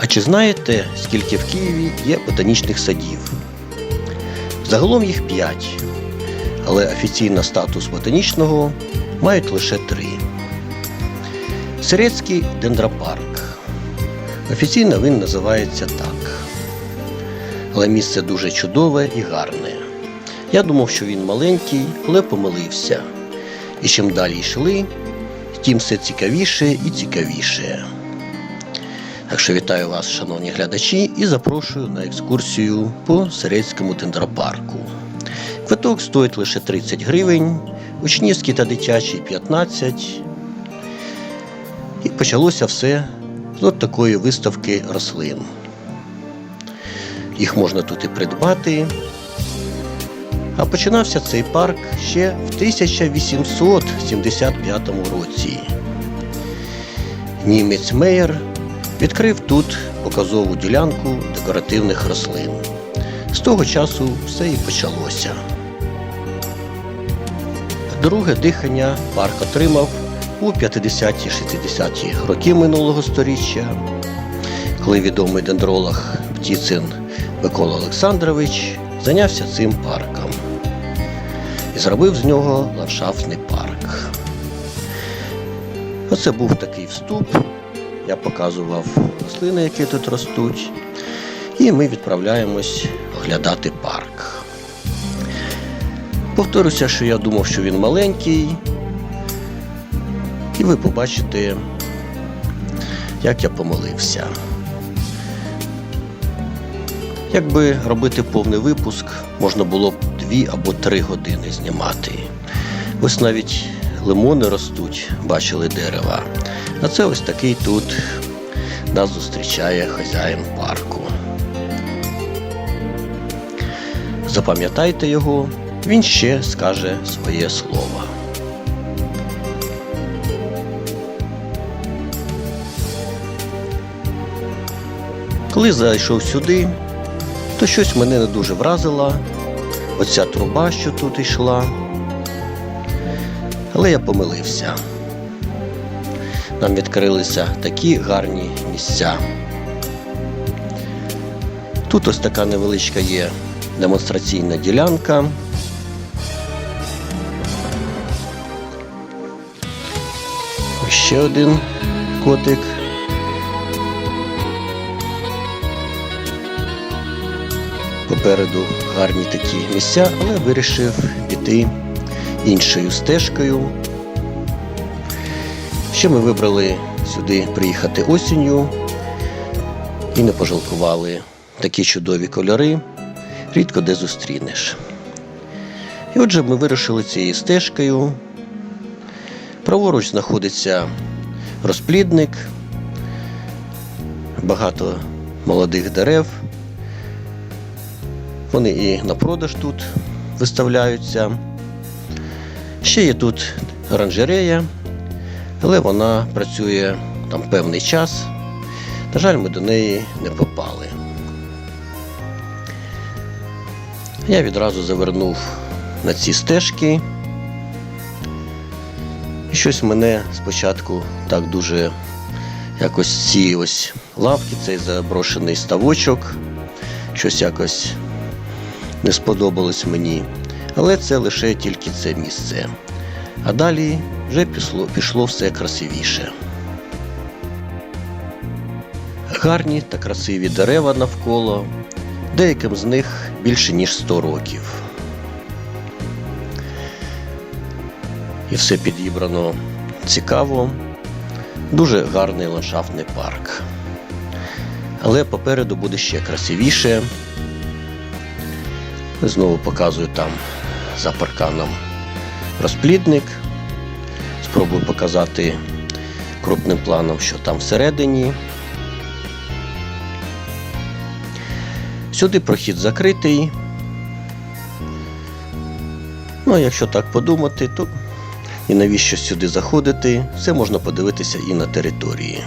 А чи знаєте, скільки в Києві є ботанічних садів? Загалом їх 5, але офіційно статус ботанічного мають лише три. Сирецький дендропарк. Офіційно він називається так. Але місце дуже чудове і гарне. Я думав, що він маленький, але помилився. І чим далі йшли, тим все цікавіше і цікавіше. Так що вітаю вас, шановні глядачі, і запрошую на екскурсію по Сирецькому дендропарку. Квиток стоїть лише 30 гривень, учнівський та дитячий 15. І почалося все з от такої виставки рослин. Їх можна тут і придбати. А починався цей парк ще в 1875 році. Німець Мейер відкрив тут показову ділянку декоративних рослин. З того часу все і почалося. Друге дихання парк отримав у 50-60-ті роки минулого століття, коли відомий дендролог Птіцин Микола Олександрович зайнявся цим парком і зробив з нього ландшафтний парк. Оце був такий вступ. Я показував рослини, які тут ростуть, і ми відправляємось оглядати парк. Повторюся, що я думав, що він маленький, і ви побачите, як я помилився. Якби робити повний випуск, можна було б дві або три години знімати. Ось навіть лимони ростуть, бачили дерева. А це ось такий тут нас зустрічає хазяїн парку. Запам'ятайте його, він ще скаже своє слово. Коли зайшов сюди, то щось мене не дуже вразило. Оця труба, що тут йшла. Але я помилився. Нам відкрилися такі гарні місця. Тут ось така невеличка є демонстраційна ділянка. Ще один котик. Попереду гарні такі місця, але вирішив піти іншою стежкою. Ще ми вибрали сюди приїхати осінню і не пожалкували такі чудові кольори, рідко де зустрінеш. І отже, ми вирушили цією стежкою. Праворуч знаходиться розплідник, багато молодих дерев. Вони і на продаж тут виставляються. Ще є тут оранжерея, але вона працює там певний час. На жаль, ми до неї не попали. Я відразу завернув на ці стежки. І щось мене спочатку так дуже якось ці ось лавки, цей заброшений ставочок, щось якось не сподобалось мені. Але це лише тільки це місце. А далі вже пішло, пішло все красивіше. Гарні та красиві дерева навколо, деяким з них більше ніж 100 років. І все підібрано цікаво, дуже гарний ландшафтний парк. Але попереду буде ще красивіше. Знову показую там за парканом розплідник. Спробую показати крупним планом, що там всередині. Сюди прохід закритий. Ну, а якщо так подумати, то і навіщо сюди заходити, все можна подивитися і на території.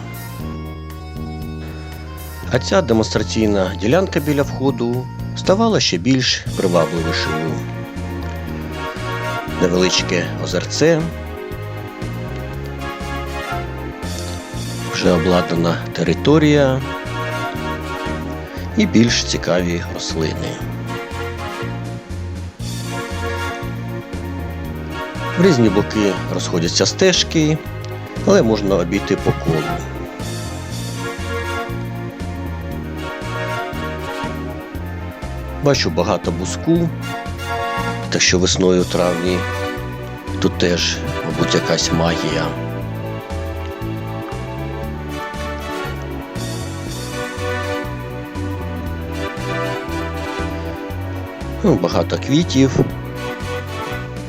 А ця демонстраційна ділянка біля входу ставала ще більш привабливішою. Невеличке озерце. вже обладнана територія і більш цікаві рослини. В різні боки розходяться стежки, але можна обійти по колу. Бачу багато буску, так що весною травні тут теж, мабуть, якась магія. Ну, багато квітів.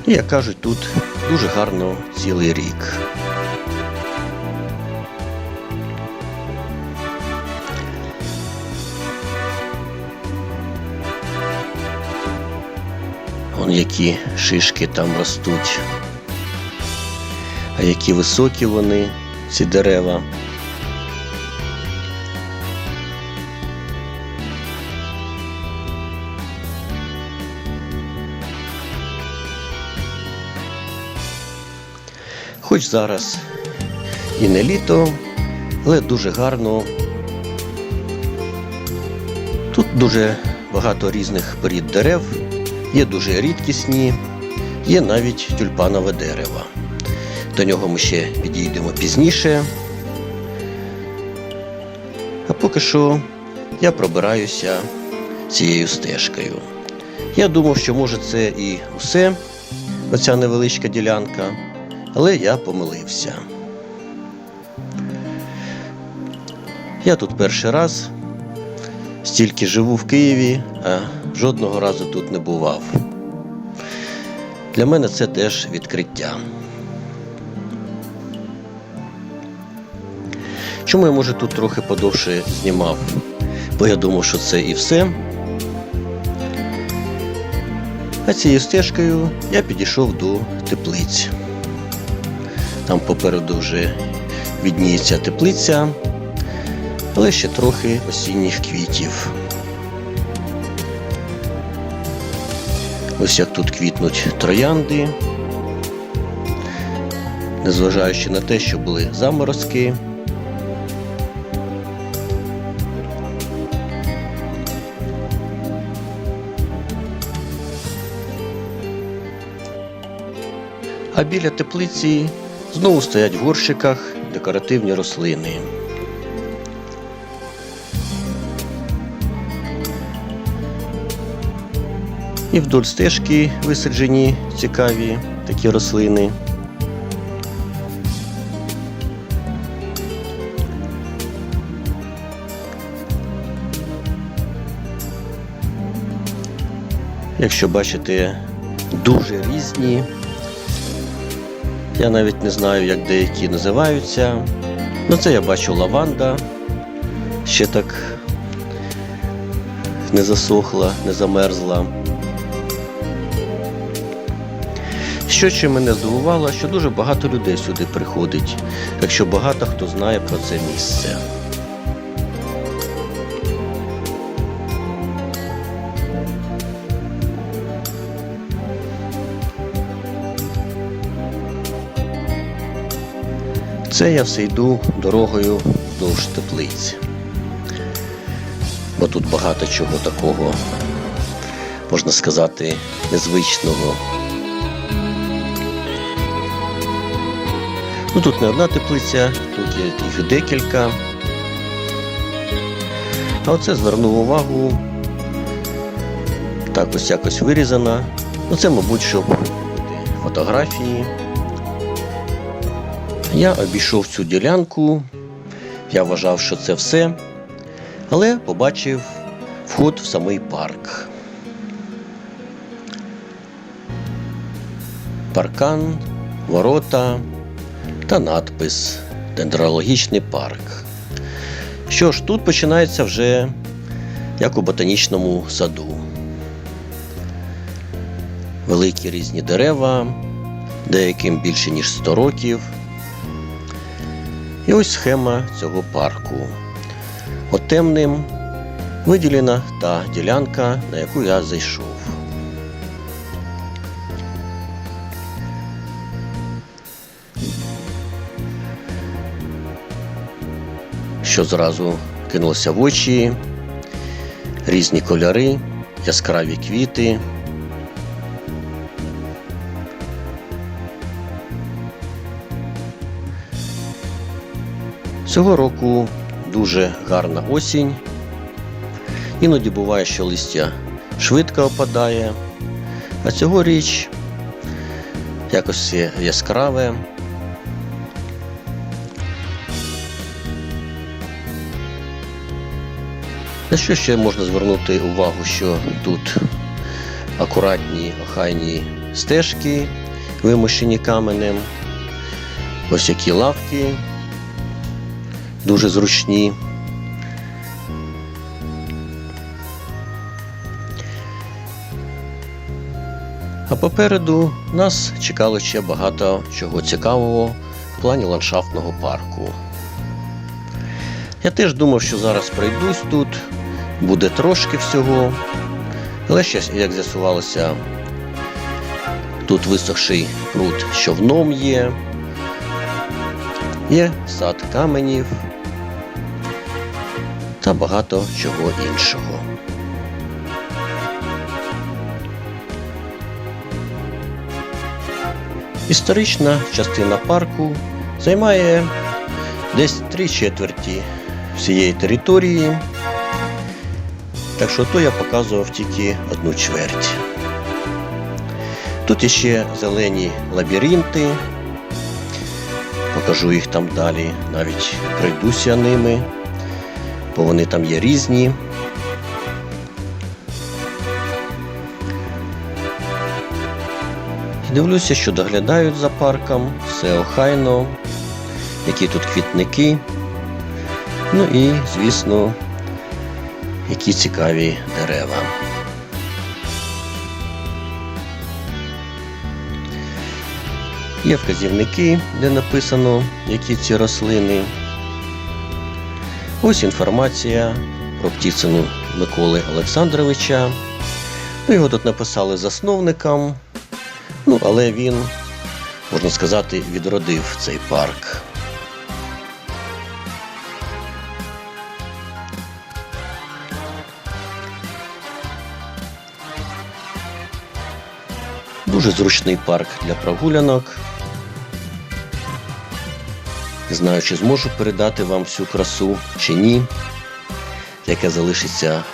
І, як кажуть, тут дуже гарно цілий рік. Які шишки там ростуть. А які високі вони, ці дерева. Хоч зараз і не літо, але дуже гарно. Тут дуже багато різних порід дерев, є дуже рідкісні, є навіть тюльпанове дерево. До нього ми ще підійдемо пізніше. А поки що я пробираюся цією стежкою. Я думав, що може це і усе, оця невеличка ділянка, але я помилився. Я тут перший раз, стільки живу в Києві, а жодного разу тут не бував. Для мене це теж відкриття. Чому я, може, тут трохи подовше знімав? Бо я думав, що це і все. А цією стежкою я підійшов до теплиць. Там попереду вже відніється теплиця, але ще трохи осінніх квітів. Ось як тут квітнуть троянди, незважаючи на те, що були заморозки. А біля теплиці знову стоять в горщиках декоративні рослини. І вдоль стежки висаджені цікаві такі рослини. Якщо бачите, дуже різні. Я навіть не знаю, як деякі називаються. Ну, це я бачу лаванда. Ще так не засохла, не замерзла. Що ще мене здивувало, що дуже багато людей сюди приходить, якщо багато хто знає про це місце. Це я все йду дорогою вздовж теплиць. Бо тут багато чого такого, можна сказати, незвичного. Ну Тут не одна теплиця, тут є їх декілька. А оце звернув увагу. Так ось якось вирізана. Ну це, мабуть, щоб робити фотографії. Я обійшов цю ділянку, я вважав, що це все, але побачив вход в самий парк. Паркан, ворота та надпис Дендрологічний парк. Що ж, тут починається вже як у ботанічному саду. Великі різні дерева, деяким більше ніж 100 років. І ось схема цього парку. От темним виділена та ділянка, на яку я зайшов. Що зразу кинулося в очі, різні кольори, яскраві квіти. Цього року дуже гарна осінь. Іноді буває, що листя швидко опадає, а цьогоріч якось яскраве. На що ще можна звернути увагу, що тут акуратні охайні стежки, вимощені каменем, ось які лавки, дуже зручні. А попереду нас чекало ще багато чого цікавого в плані ландшафтного парку. Я теж думав, що зараз пройдусь тут, буде трошки всього. Але ще, як з'ясувалося, тут висохший пруд з човном є, є сад каменів та багато чого іншого. Історична частина парку займає десь три четверті всієї території. Так що то я показував тільки одну чверть. Тут іще зелені лабіринти. Покажу їх там далі, навіть пройдуся ними, бо вони там є різні. Дивлюся, що доглядають за парком, все охайно, які тут квітники. Ну і, звісно, які цікаві дерева. Є вказівники, де написано, які ці рослини. Ось інформація про птицину Миколи Олександровича. Ну, Його тут написали засновникам, ну, але він, можна сказати, відродив цей парк. Дуже зручний парк для прогулянок. Не знаю, чи зможу передати вам всю красу чи ні, яке залишиться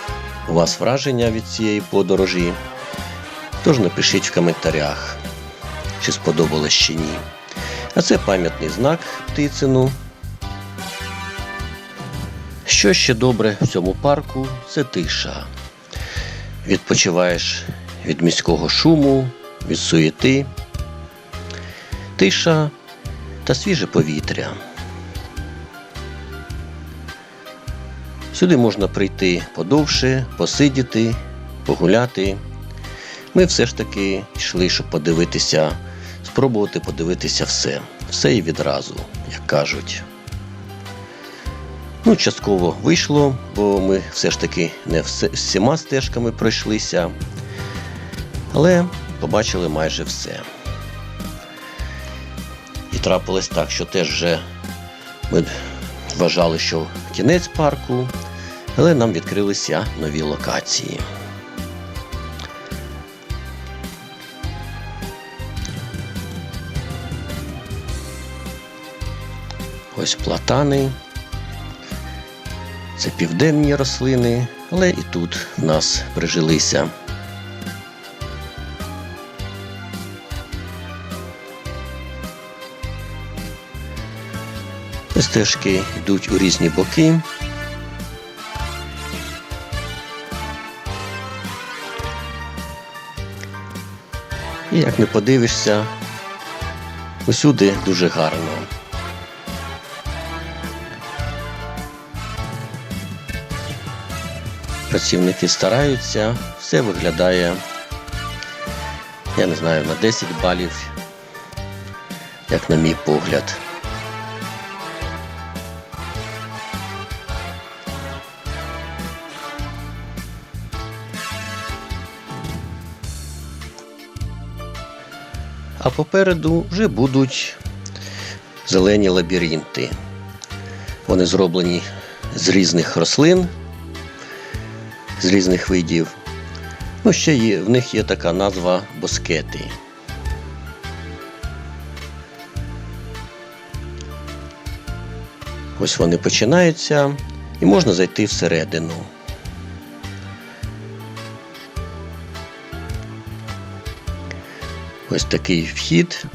у вас враження від цієї подорожі. Тож напишіть в коментарях, чи сподобалось чи ні. А це пам'ятний знак птицину. Що ще добре в цьому парку це тиша. Відпочиваєш від міського шуму, від суєти, тиша та свіже повітря. Сюди можна прийти подовше, посидіти, погуляти. Ми все ж таки йшли, щоб подивитися, спробувати подивитися все. Все і відразу, як кажуть. Ну, частково вийшло, бо ми все ж таки не всіма стежками пройшлися. Але побачили майже все. І трапилось так, що теж вже ми вважали, що кінець парку, але нам відкрилися нові локації. Ось платани. Це південні рослини, але і тут в нас прижилися. Стежки йдуть у різні боки. І як не подивишся, усюди дуже гарно. Працівники стараються, все виглядає, я не знаю, на 10 балів, як на мій погляд. А попереду вже будуть зелені лабіринти. Вони зроблені з різних рослин, з різних видів. Ну, ще є, в них є така назва боскети. Ось вони починаються і можна зайти всередину. Ось такий вхід.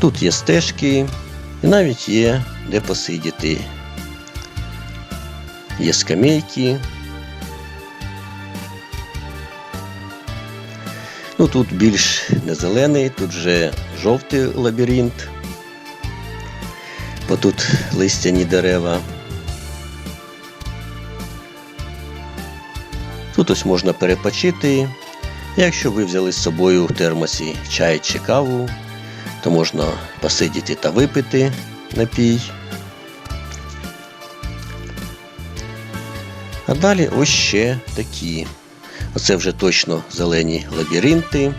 Тут є стежки і навіть є де посидіти. Є скамейки. Ну тут більш не зелений, тут вже жовтий лабіринт, бо тут листяні дерева. Тут ось можна перепочити. Якщо ви взяли з собою в термосі чай чи каву, то можна посидіти та випити напій. А далі ось ще такі. Оце вже точно зелені лабіринти.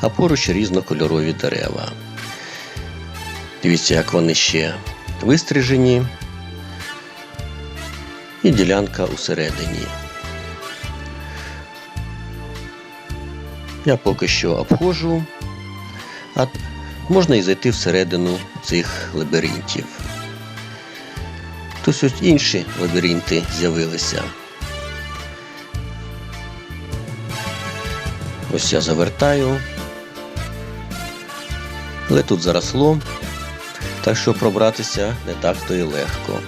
А поруч різнокольорові дерева. Дивіться, як вони ще вистрижені. І ділянка усередині. Я поки що обходжу, а можна і зайти всередину цих лабіринтів. Тут ось інші лабіринти з'явилися. Ось я завертаю. Але тут заросло, так що пробратися не так то і легко.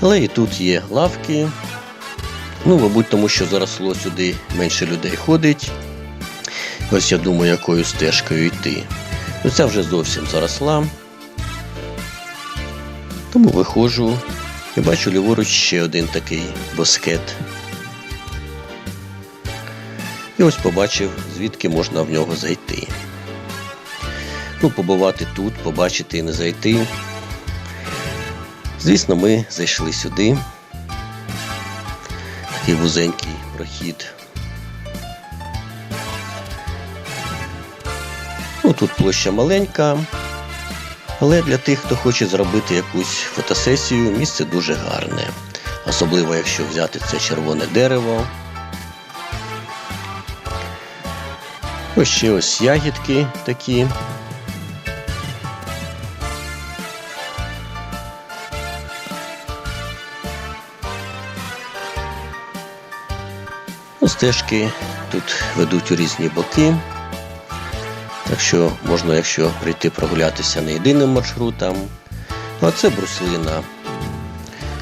Але і тут є лавки. Ну, мабуть, тому що заросло сюди менше людей ходить. Ось я думаю, якою стежкою йти. Ну, ця вже зовсім заросла. Тому виходжу і бачу ліворуч ще один такий боскет. І ось побачив, звідки можна в нього зайти. Ну, побувати тут, побачити і не зайти. Звісно, ми зайшли сюди. Такий вузенький прохід. Тут площа маленька, але для тих, хто хоче зробити якусь фотосесію, місце дуже гарне. Особливо, якщо взяти це червоне дерево. Ось ще ось ягідки такі. Ну, Стежки тут ведуть у різні боки. Так що можна, якщо прийти прогулятися не єдиним маршрутом. А це бруслина.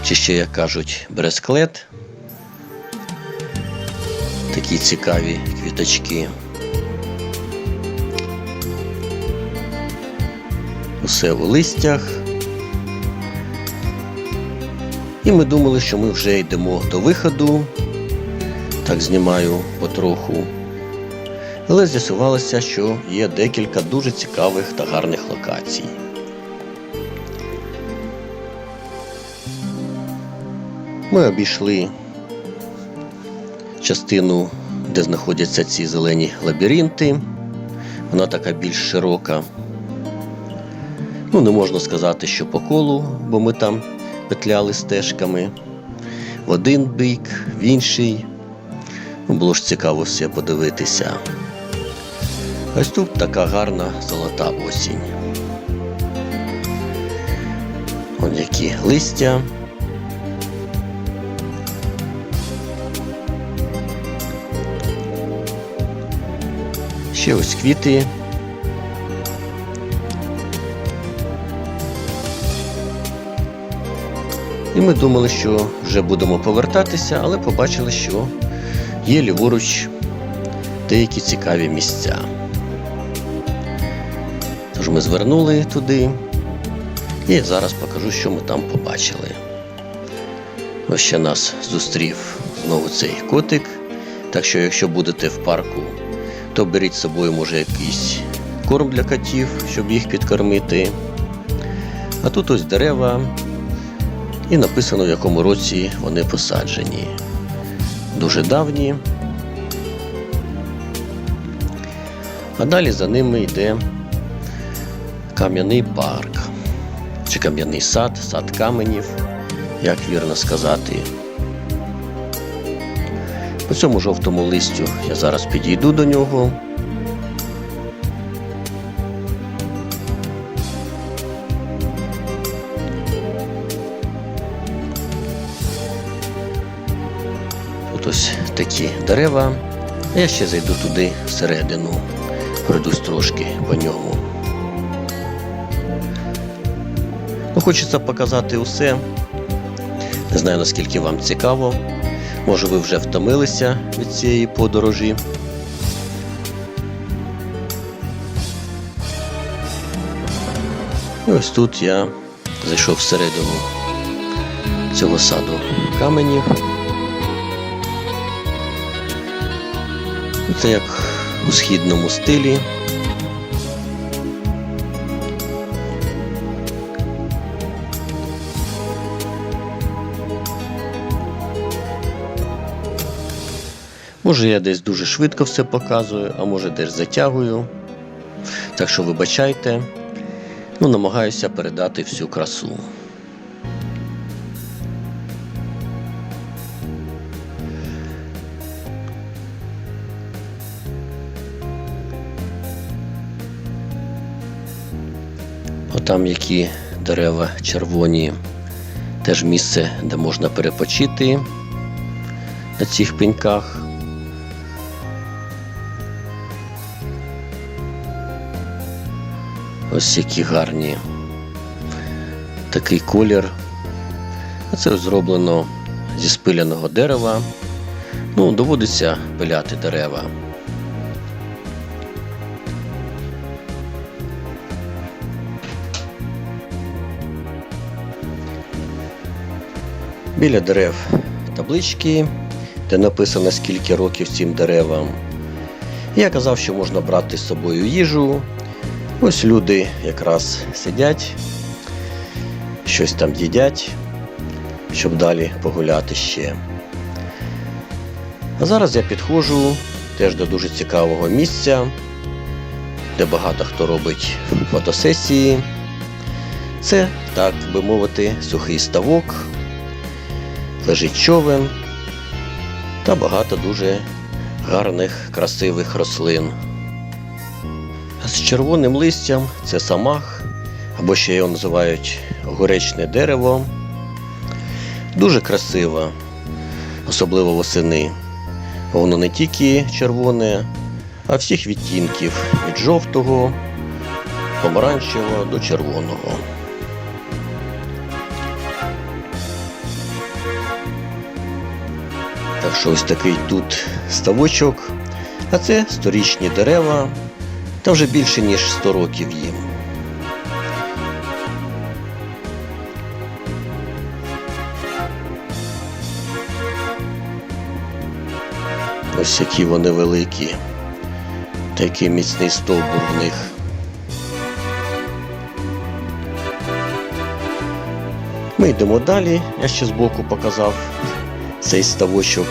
Чи ще, як кажуть, бересклет. Такі цікаві квіточки. Усе у листях. І ми думали, що ми вже йдемо до виходу. Так знімаю потроху. Але з'ясувалося, що є декілька дуже цікавих та гарних локацій. Ми обійшли частину, де знаходяться ці зелені лабіринти. Вона така більш широка. Ну, не можна сказати, що по колу, бо ми там петляли стежками. В один бік, в інший. Ну, Було ж цікаво все подивитися. Ось тут така гарна золота осінь. Ось які листя. Ще ось квіти. І ми думали, що вже будемо повертатися, але побачили, що є ліворуч деякі цікаві місця. Тож ми звернули туди і зараз покажу, що ми там побачили. Ось ще нас зустрів знову цей котик. Так що, якщо будете в парку, то беріть з собою, може, якийсь корм для котів, щоб їх підкормити. А тут ось дерева, і написано, в якому році вони посаджені. Дуже давні. А далі за ними йде кам'яний парк. Чи кам'яний сад, сад каменів, як вірно сказати. По цьому жовтому листю я зараз підійду до нього. Тут ось такі дерева. Я ще зайду туди всередину, пройдусь трошки по ньому. Ну, Хочеться показати усе. Не знаю, наскільки вам цікаво. Може, ви вже втомилися від цієї подорожі. І ось тут я зайшов всередину цього саду каменів. Це як у східному стилі. Може, я десь дуже швидко все показую, а може десь затягую. Так що вибачайте, ну, намагаюся передати всю красу. Отам які дерева червоні, теж місце, де можна перепочити на цих пеньках. Ось які гарні такий колір. Це зроблено зі спиляного дерева. Ну, доводиться пиляти дерева. Біля дерев таблички, де написано скільки років цим деревам. Я казав, що можна брати з собою їжу. Ось люди якраз сидять, щось там їдять, щоб далі погуляти ще. А зараз я підходжу теж до дуже цікавого місця, де багато хто робить фотосесії. Це, так би мовити, сухий ставок, лежить човен та багато дуже гарних, красивих рослин. З червоним листям це самах, або ще його називають горечне дерево. Дуже красиво, особливо восени. Воно не тільки червоне, а всіх відтінків від жовтого, помаранчевого до червоного. Так що ось такий тут ставочок, а це сторічні дерева, та вже більше ніж 100 років їм. Ось які вони великі, такий міцний стовбур в них. Ми йдемо далі, я ще збоку показав цей ставочок.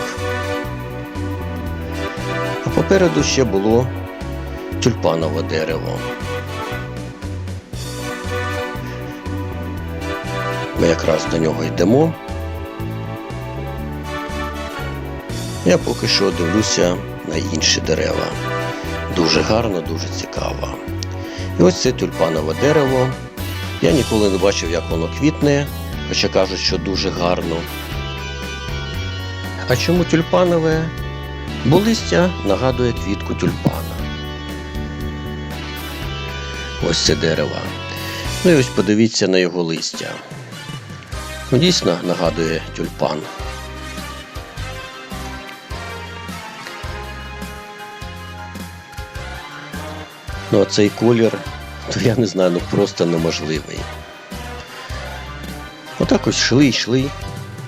А попереду ще було тюльпанове дерево. Ми якраз до нього йдемо. Я поки що дивлюся на інші дерева. Дуже гарно, дуже цікаво. І ось це тюльпанове дерево. Я ніколи не бачив, як воно квітне, хоча кажуть, що дуже гарно. А чому тюльпанове? Бо листя нагадує квітку тюльпана. Ось це дерево. Ну і ось подивіться на його листя. Ну, Дійсно нагадує тюльпан. Ну, а цей колір, то я не знаю, ну просто неможливий. Отак ось йшли, йшли,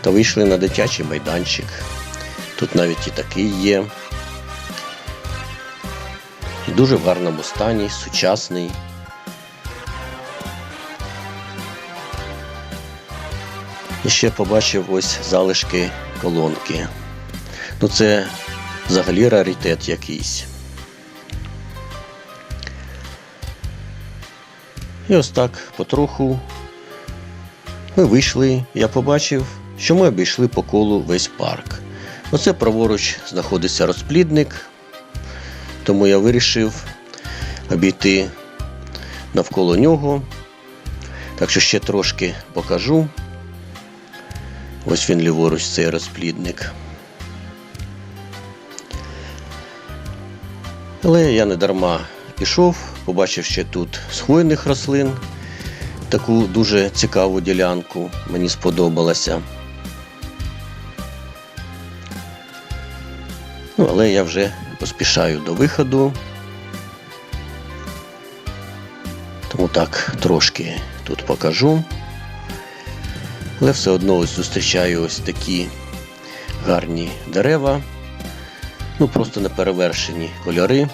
та вийшли на дитячий майданчик. Тут навіть і такий є. І дуже в гарному стані, сучасний. І ще побачив ось залишки колонки. Ну це взагалі раритет якийсь. І ось так потроху ми вийшли, я побачив, що ми обійшли по колу весь парк. Оце праворуч знаходиться розплідник, тому я вирішив обійти навколо нього. Так що ще трошки покажу. Ось він ліворуч цей розплідник. Але я не дарма пішов, побачив ще тут з хвойних рослин таку дуже цікаву ділянку. Мені сподобалася. Ну, але я вже поспішаю до виходу. Тому так трошки тут покажу. Але все одно ось зустрічаю ось такі гарні дерева. Ну, просто неперевершені кольори.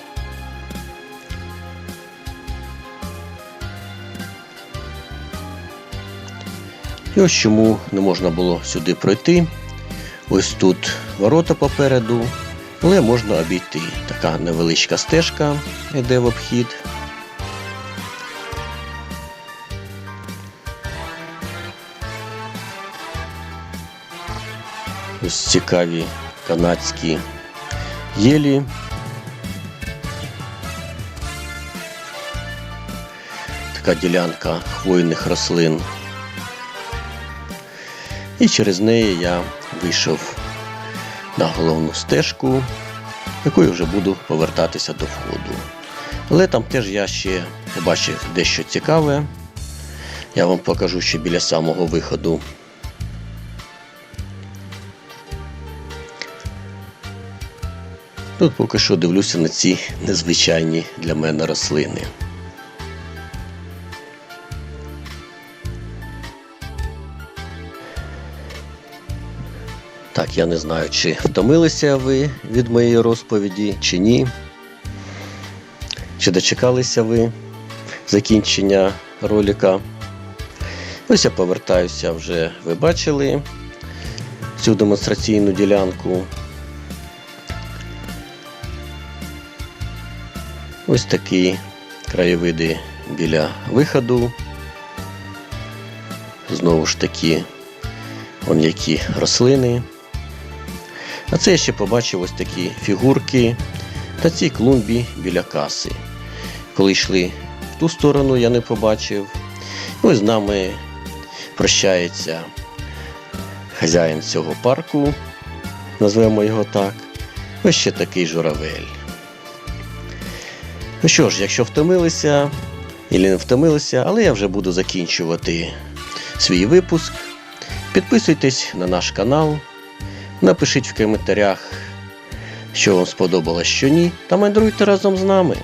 І ось чому не можна було сюди пройти. Ось тут ворота попереду, але можна обійти. Така невеличка стежка йде в обхід. Ось цікаві канадські єлі. Така ділянка хвойних рослин. І через неї я вийшов на головну стежку, якою вже буду повертатися до входу. Але там теж я ще побачив дещо цікаве. Я вам покажу ще біля самого виходу. Тут поки що дивлюся на ці незвичайні для мене рослини. Так, я не знаю, чи втомилися ви від моєї розповіді, чи ні. Чи дочекалися ви закінчення ролика. Ось я повертаюся вже, ви бачили цю демонстраційну ділянку. Ось такі краєвиди біля виходу. Знову ж таки, он які рослини. А це я ще побачив ось такі фігурки на цій клумбі біля каси. Коли йшли в ту сторону, я не побачив. Ось з нами прощається хазяїн цього парку, назвемо його так. Ось ще такий журавель. Ну що ж, якщо втомилися, і не втомилися, але я вже буду закінчувати свій випуск. Підписуйтесь на наш канал, напишіть в коментарях, що вам сподобалось, що ні, та мандруйте разом з нами.